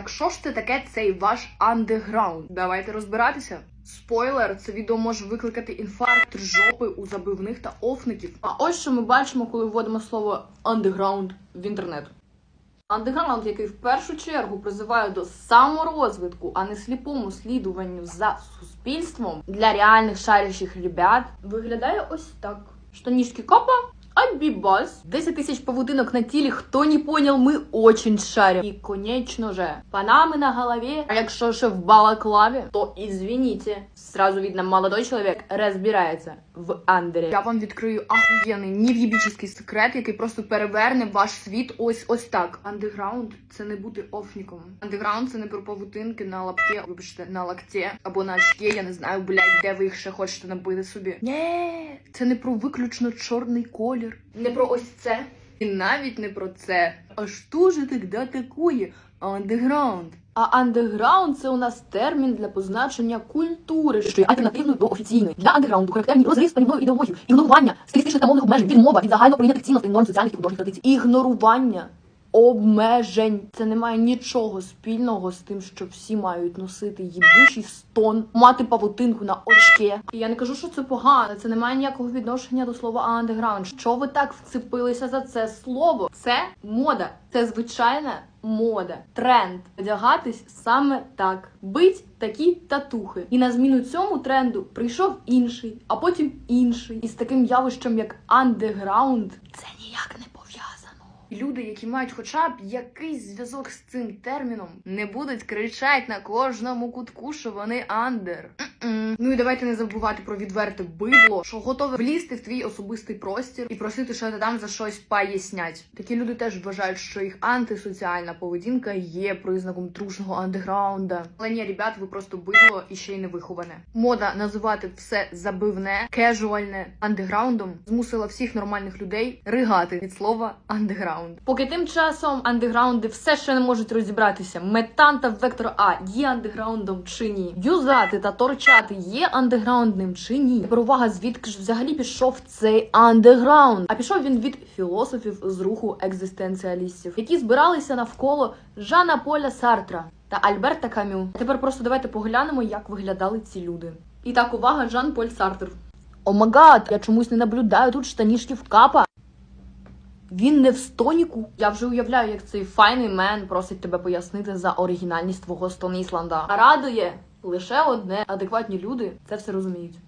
Так що ж це таке цей ваш андеграунд? Давайте розбиратися. Спойлер, це відео може викликати інфаркт жопи у забивних та офників. А ось що ми бачимо, коли вводимо слово андеграунд в інтернет. Андеграунд, який в першу чергу призиває до саморозвитку, а не сліпому слідуванню за суспільством для реальних шарящих ребят, виглядає ось так: штанішки копа. Айбібас. 10 тисяч павутинок на тілі, хто не понял, ми очень шарим. І, конечно же, панами на голові. А якщо ще в балаклаві, то извините. Сразу видно, молодой чоловік розбирається в андері. Я вам відкрию ахуєнний нев'єбічний секрет, який просто переверне ваш світ ось ось так. Андеграунд це не бути офніком. Андеграунд це не про павутинки на лапке, вибачте, на лакте або на очке, я не знаю, блядь, де ви їх ще хочете набити собі. Ні, це не про виключно чорний колір. Не про ось це. І навіть не про це. А що ж тоді такое андеграунд? А андеграунд це у нас термін для позначення культури, що є альтернативною до офіційної. Для андеграунду характерні розріз панівною ідеологію, ігнорування стилістичних та мовних обмежень, відмова від загально прийнятих цінностей норм соціальних і художніх традицій. Ігнорування обмежень. Це не має нічого спільного з тим, що всі мають носити їбучий стон, мати павутинку на очке. І я не кажу, що це погано. Це не має ніякого відношення до слова андеграунд. Що ви так вцепилися за це слово? Це мода, це звичайна мода, тренд одягатись саме так, бить такі татухи. І на зміну цьому тренду прийшов інший, а потім інший. І з таким явищем, як андеграунд, це ніяк не Люди, які мають хоча б якийсь зв'язок з цим терміном, не будуть кричати на кожному кутку, що вони андер. Ну і давайте не забувати про відверте бидло, що готове влізти в твій особистий простір і просити, що ти там за щось пояснять. Такі люди теж вважають, що їх антисоціальна поведінка є признаком трушного андеграунда. Але ні, ребят, ви просто бидло і ще й не виховане. Мода називати все забивне, кежуальне андеграундом змусила всіх нормальних людей ригати від слова андеграунд. Поки тим часом андеграунди все ще не можуть розібратися. Метан та вектор А є андеграундом чи ні. Юзати та торчати є андеграундним чи ні. Тепер увага, звідки ж взагалі пішов цей андеграунд? А пішов він від філософів з руху екзистенціалістів, які збиралися навколо Жана Поля Сартра та Альберта Камю. А тепер просто давайте поглянемо, як виглядали ці люди. І так, увага, Жан Поль Сартр. О магад, я чомусь не наблюдаю тут штанішків капа. Він не в стоніку. Я вже уявляю, як цей файний мен просить тебе пояснити за оригінальність твого Стонісланда. А радує лише одне: адекватні люди це все розуміють.